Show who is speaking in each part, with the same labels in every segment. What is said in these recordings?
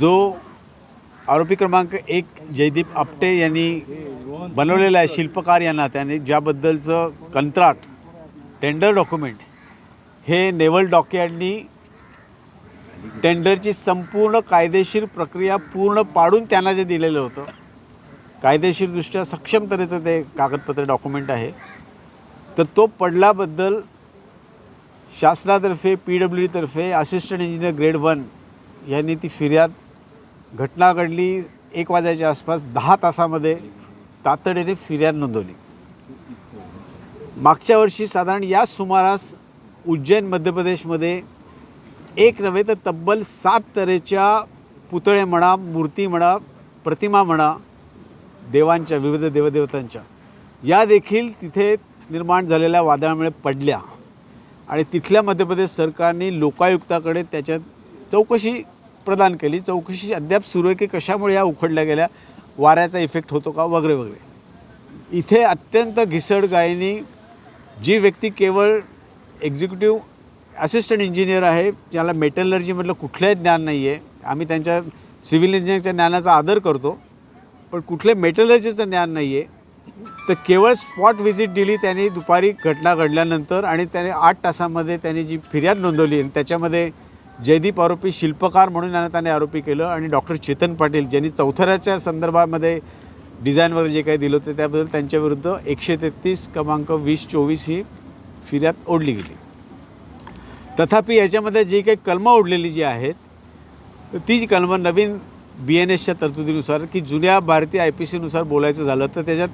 Speaker 1: जो आरोपी क्रमांक एक जयदीप आपटे यांनी बनवलेला आहे शिल्पकार यांना त्याने ज्याबद्दलचं कंत्राट टेंडर डॉक्युमेंट हे नेवल डॉकयार्डनी टेंडरची संपूर्ण कायदेशीर प्रक्रिया पूर्ण पाडून त्यांना जे दिलेलं होतं कायदेशीरदृष्ट्या सक्षम तऱ्हेचं ते कागदपत्र डॉक्युमेंट आहे. तर तो पडल्याबद्दल शासनातर्फे पी डब्ल्यू डीतर्फे असिस्टंट इंजिनियर ग्रेड वन यांनी ती फिर्याद घटना घडली एक वाजायच्या आसपास दहा तासामध्ये तातडीने फिर्याद नोंदवली. मागच्या वर्षी साधारण या सुमारास उज्जैन मध्य प्रदेशमध्ये एक नव्हे तर तब्बल सात तऱ्हेच्या पुतळे म्हणा मूर्ती म्हणा प्रतिमा म्हणा देवांच्या विविध देवदेवतांच्या या देखील तिथे निर्माण झालेल्या वादळामुळे पडल्या. आणि तिथल्या मध्य प्रदेश सरकारने लोकायुक्ताकडे त्याच्यात चौकशी प्रदान केली. चौकशी अद्याप सुरू आहे की कशामुळे या उखडल्या गेल्या वाऱ्याचा इफेक्ट होतो का वगैरे वगैरे. इथे अत्यंत घिसड गायनी जी व्यक्ती केवळ एक्झिक्युटिव्ह असिस्टंट इंजिनियर आहे ज्याला मेटलर्जीमधलं कुठलंही ज्ञान नाही आहे आम्ही त्यांच्या सिव्हिल इंजिनिअरच्या ज्ञानाचा आदर करतो पण कुठले मेटलर्जीचं ज्ञान नाही आहे तर केवळ स्पॉट व्हिजिट दिली त्यांनी दुपारी घटना घडल्यानंतर आणि त्याने आठ तासामध्ये त्यांनी जी फिर्याद नोंदवली आणि त्याच्यामध्ये जयदीप आरोपी शिल्पकार म्हणून यांना त्याने आरोपी केलं आणि डॉक्टर चेतन पाटील ज्यांनी चौथऱ्याच्या संदर्भामध्ये डिझाईन वगैरे जे काही दिलं होतं त्याबद्दल त्यांच्याविरुद्ध एकशे तेहतीस क्रमांक वीस चोवीस ही फिर्याद ओढली गेली. तथापि याच्यामध्ये जी काही कलमं ओढलेली जी आहेत तर ती जी कलमं नवीन बी एन एसच्या तरतुदीनुसार की जुन्या भारतीय आय पी सीनुसार बोलायचं झालं तर त्याच्यात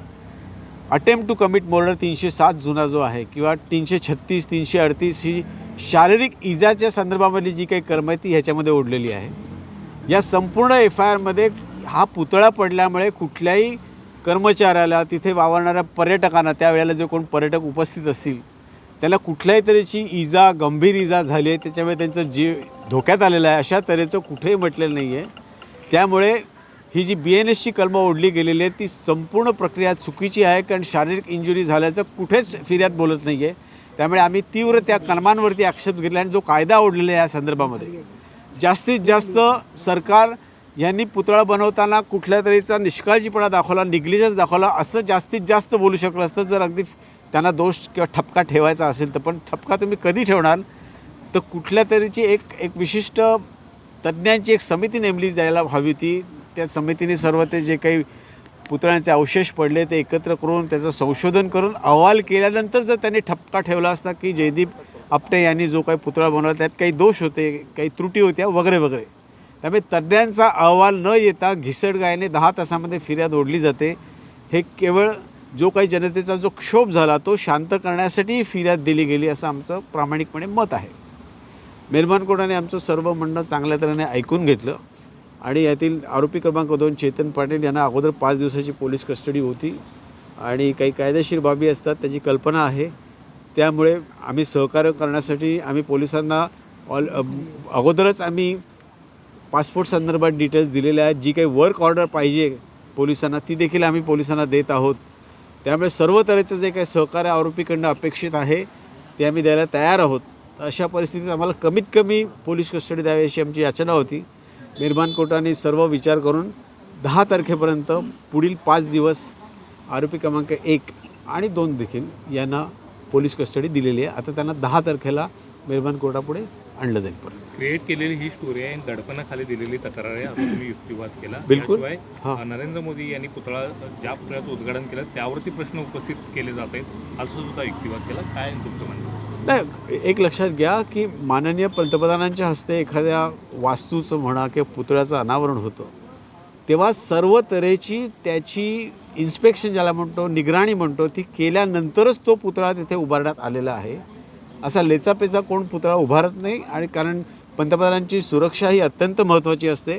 Speaker 1: अटेम्प्ट टू कमिट मर्डर तीनशे सात जुना जो आहे किंवा तीनशे छत्तीस तीनशे अडतीस ही शारीरिक इजाच्या संदर्भामधली जी काही कर्म आहे ती ह्याच्यामध्ये ओढलेली आहे. या संपूर्ण एफ आय आरमध्ये हा पुतळा पडल्यामुळे कुठल्याही कर्मचाऱ्याला तिथे वावरणाऱ्या पर्यटकांना त्यावेळेला जे कोण पर्यटक उपस्थित असतील त्याला कुठल्याही तऱ्हेची इजा गंभीर इजा झाली आहे त्याच्यामुळे त्यांचं जीव धोक्यात आलेलं आहे अशा तऱ्हेचं कुठेही म्हटलेलं नाही आहे. त्यामुळे ही जी बी एन एसची कलमं ओढली गेलेली आहे ती संपूर्ण प्रक्रिया चुकीची आहे कारण शारीरिक इंजुरी झाल्याचं कुठेच फिर्याद बोलत नाही आहे. त्यामुळे आम्ही तीव्र त्या कलमांवरती आक्षेप घेतला आणि जो कायदा ओढलेला आहे या संदर्भामध्ये. जास्तीत जास्त सरकार यांनी पुतळा बनवताना कुठल्या तरीचा निष्काळजीपणा दाखवला निग्लिजन्स दाखवला असं जास्तीत जास्त बोलू शकलं असतं. जर अगदी त्यांना दोष किंवा ठपका ठेवायचा असेल तर पण ठपका तुम्ही कधी ठेवणार? तर कुठल्या तरीची एक एक विशिष्ट तज्ज्ञांची एक समिती नेमली जायला हवी होती. त्या समितीने सर्व ते जे काही पुतळ्यांचे अवशेष पडले ते एकत्र करून त्याचं संशोधन करून अहवाल केल्यानंतर जर त्यांनी ठपका ठेवला असता की जयदीप आपटे यांनी जो काही पुतळा बनवला त्यात काही दोष होते काही त्रुटी होत्या वगैरे वगैरे. त्यामुळे तज्ज्ञांचा अहवाल न येता घिसड गायने दहा तासामध्ये फिर्याद ओढली जाते. हे केवळ जो काही जनतेचा जो क्षोभ झाला तो शांत करण्यासाठी फिर्याद दिली गेली असं आमचं प्रामाणिकपणे मत आहे. मेलमान कोर्टाने आमचं सर्व म्हणणं चांगल्या तऱ्हेने ऐकून घेतलं. आणि यातील आरोपी क्रमांक दोन चेतन पाटील यांना अगोदर पाच दिवसाची पोलीस कस्टडी होती. आणि काही कायदेशीर बाबी असतात त्याची कल्पना आहे. त्यामुळे आम्ही सहकार्य करण्यासाठी आम्ही पोलिसांना ऑल अगोदरच आम्ही पासपोर्ट संदर्भात डिटेल्स दिलेल्या आहेत. जी काही वर्क ऑर्डर पाहिजे पोलिसांना ती देखील आम्ही पोलिसांना देत आहोत. त्यामुळे सर्व तऱ्हेचं जे काही सहकार्य आरोपीकडनं अपेक्षित आहे ते आम्ही द्यायला तयार आहोत. अशा परिस्थितीत आम्हाला कमीत कमी पोलीस कस्टडी द्यावी अशी आमची याचना होती. निर्माण कोर्टाने सर्व विचार करून दहा तारखेपर्यंत पुढील पाच दिवस आरोपी क्रमांक एक आणि दोन देखील यांना पोलीस कस्टडी दिलेली आहे. आता त्यांना दहा तारखेला मेहरबान कोर्टापुढे आणलं जाईल परत
Speaker 2: क्रिएट केलेली ही स्टोरी आहे दडपणाखाली दिलेली तक्रार आहे. असं तुम्ही युक्तिवाद केला.
Speaker 1: बिलकुल. हां.
Speaker 2: नरेंद्र मोदी यांनी पुतळा ज्या पुतळ्याचं उद्घाटन केलं त्यावरती प्रश्न उपस्थित केले जात आहेत असं सुद्धा युक्तिवाद केला. काय तुमचं म्हणणं?
Speaker 1: नाही एक लक्षात घ्या की माननीय पंतप्रधानांच्या हस्ते एखाद्या वास्तूचं म्हणा किंवा पुतळ्याचं अनावरण होतं. तेव्हा सर्व तऱ्हेची त्याची इन्स्पेक्शन ज्याला म्हणतो निगराणी म्हणतो ती केल्यानंतरच तो पुतळा तिथे उभारण्यात आलेला आहे. असा लेचापेचा कोण पुतळा उभारत नाही आणि कारण पंतप्रधानांची सुरक्षा ही अत्यंत महत्त्वाची असते.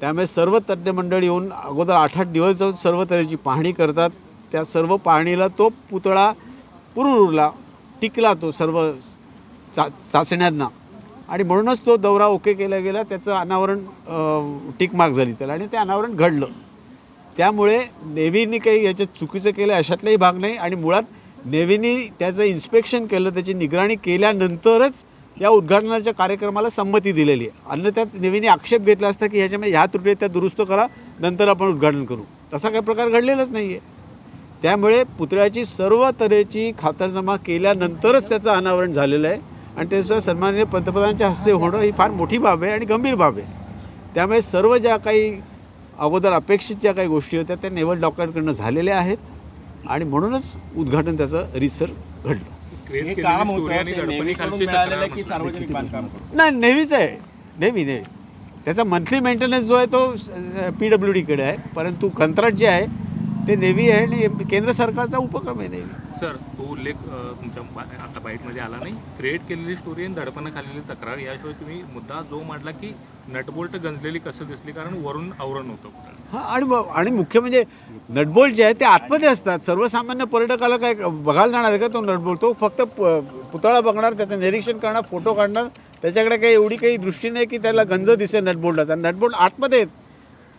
Speaker 1: त्यामुळे सर्व तज्ज्ञ मंडळ येऊन अगोदर आठ आठ दिवस जाऊन सर्व तऱ्हेची पाहणी करतात. त्या सर्व पाहणीला तो पुतळा पुरुरला टिकला तो सर्व चा चाचण्यांना. आणि म्हणूनच तो दौरा ओके केला गेला. त्याचं अनावरण टिकमार्क झाली त्याला आणि ते अनावरण घडलं. त्यामुळे नेव्हीने काही याच्यात चुकीचं केलं अशातलाही भाग नाही आणि मुळात नेव्हीनी त्याचं इन्स्पेक्शन केलं त्याची निगराणी केल्यानंतरच या उद्घाटनाच्या कार्यक्रमाला संमती दिलेली आहे. त्यात नेव्हीने आक्षेप घेतला असता की ह्याच्यामध्ये ह्या त्रुटी त्या दुरुस्त करा नंतर आपण उद्घाटन करू. तसा काही प्रकार घडलेलाच नाही आहे त्यामुळे पुतळ्याची सर्व तऱ्हेची खातरजमा केल्यानंतरच त्याचं अनावरण झालेलं आहे. आणि त्याचं सन्माननीय पंतप्रधानांच्या हस्ते होणं ही फार मोठी बाब आहे आणि गंभीर बाब आहे. त्यामुळे सर्व ज्या काही अगोदर अपेक्षित ज्या काही गोष्टी होत्या त्या नेवल डॉक्टरकडनं झालेल्या आहेत. आणि म्हणूनच उद्घाटन त्याचं रिसर घडलं.
Speaker 3: हे
Speaker 1: नाही नेहमीच आहे. नेहमी नेहमी. त्याचा मंथली मेंटेनन्स जो आहे तो पी डब्ल्यू डीकडे आहे. परंतु कंत्राट जे आहे ते नेव्ही आहे आणि केंद्र सरकारचा उपक्रम आहे नेव्ही
Speaker 2: सर तो उल्लेख तुमच्या बा- आता बाईटमध्ये आला नाही. क्रिएट केलेली स्टोरी आणि दडपणं खाल्लेली तक्रार याशिवाय तुम्ही मुद्दा जो मांडला की नटबोल्ट गंजलेली कसं दिसली? कारण वरून आवरण होतं
Speaker 1: हां आणि आणि मुख्य म्हणजे नटबोल्ट जे आहे ते आतमध्ये असतात. सर्वसामान्य पर्यटकाला काय बघायला जाणार आहे का तो नटबोल्ट? तो फक्त प- पुतळा बघणार त्याचं निरीक्षण करणार फोटो काढणार. त्याच्याकडे काही एवढी काही दृष्टी नाही की त्याला गंज दिसेल नटबोल्टाचा. नटबोल्ट आतमध्ये आहेत.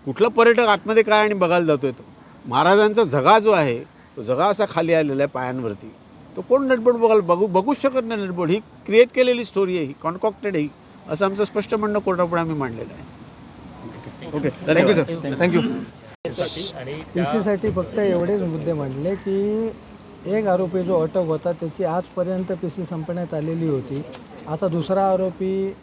Speaker 1: कुठला पर्यटक आतमध्ये काय आणि बघायला जातोय तो? महाराजांचा झगा जो आहे तो झगा असा खाली आलेला आहे पायांवरती. तो कोण नटबोल्ट बघायला? बघू बघूच शकत नाही नटबोल्ट. ही क्रिएट केलेली स्टोरी आहे. ही कॉन्कॉक्टेड आहे. ही असं आमचं स्पष्ट म्हणणं कोर्टापुढे आम्ही मांडलेलं आहे.
Speaker 4: Okay thank you sir thank you
Speaker 5: P सीसाठी फक्त एवढेच मुद्दे मांडले की एक आरोपी जो अटक होता त्याची आजपर्यंत पी सी संपण्यात आलेली होती. आता दुसरा आरोपी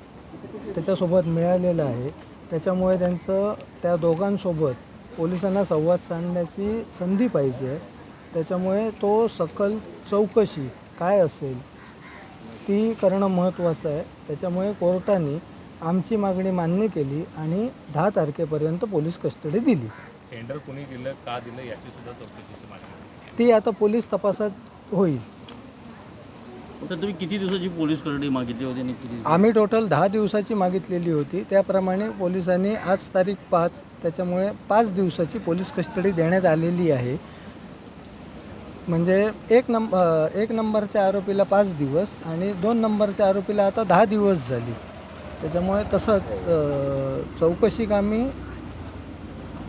Speaker 5: त्याच्यासोबत मिळालेला आहे. त्याच्यामुळे त्यांचं त्या दोघांसोबत पोलिसांना संवाद साधण्याची संधी पाहिजे. त्याच्यामुळे तो सकल चौकशी काय असेल ती करणं महत्त्वाचं आहे. त्याच्यामुळे कोर्टाने आमची मागणी मान्य केली आणि दहा तारखेपर्यंत पोलीस कस्टडी दिली.
Speaker 2: टेंडर कोणी दिलं का दिलं याची सुद्धा चौकशीची मागणी.
Speaker 5: ती आता पोलीस तपासात होईल.
Speaker 3: तर तुम्ही किती दिवसाची पोलीस कस्टडी मागितली होती आणि किती
Speaker 5: आम्ही टोटल दहा दिवसाची मागितलेली होती. त्याप्रमाणे पोलिसांनी आज तारीख पाच त्याच्यामुळे पाच दिवसाची पोलीस कस्टडी देण्यात आलेली आहे. म्हणजे एक नंब एक नंबरच्या आरोपीला पाच दिवस आणि दोन नंबरच्या आरोपीला आता दहा दिवस झाली. त्याच्यामुळे तसंच चौकशी कामी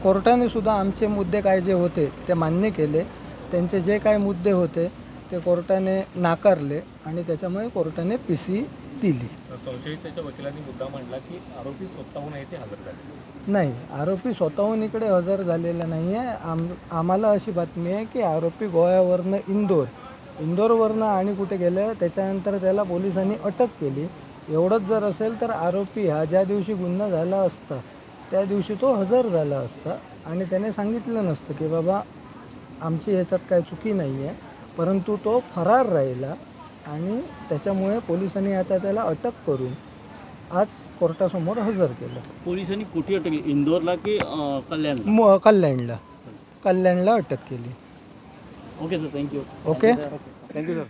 Speaker 5: कोर्टाने सुद्धा आमचे मुद्दे काय जे होते ते मान्य केले. त्यांचे जे काय मुद्दे होते ते कोर्टाने नाकारले आणि त्याच्यामुळे कोर्टाने पी सी दिली.
Speaker 2: तर संशयिताच्या वकिलांनी मुद्दा मांडला की आरोपी स्वतःहून येथे हजर झाले.
Speaker 5: नाही आरोपी स्वतःहून इकडे हजर झालेला नाही आहे. आम आम्हाला अशी बातमी आहे की आरोपी गोव्यावरनं इंदोर इंदोरवरनं आणि कुठे गेलं त्याच्यानंतर त्याला पोलिसांनी अटक केली. एवढंच जर असेल तर आरोपी हा ज्या दिवशी गुन्हा झाला असता त्या दिवशी तो हजर झाला असता. आणि त्याने सांगितलं नसतं की बाबा आमची ह्याच्यात काय चुकी नाही आहे परंतु तो फरार राहिला. आणि त्याच्यामुळे पोलिसांनी आता त्याला अटक करून आज कोर्टासमोर हजर केलं.
Speaker 3: पोलिसांनी कुठे अटक केली? इंदोरला की अं, कल्याणला?
Speaker 5: म कल्याणला. कल्याणला अटक केली.
Speaker 3: Okay sir thank you.
Speaker 5: Okay?
Speaker 4: Thank you sir.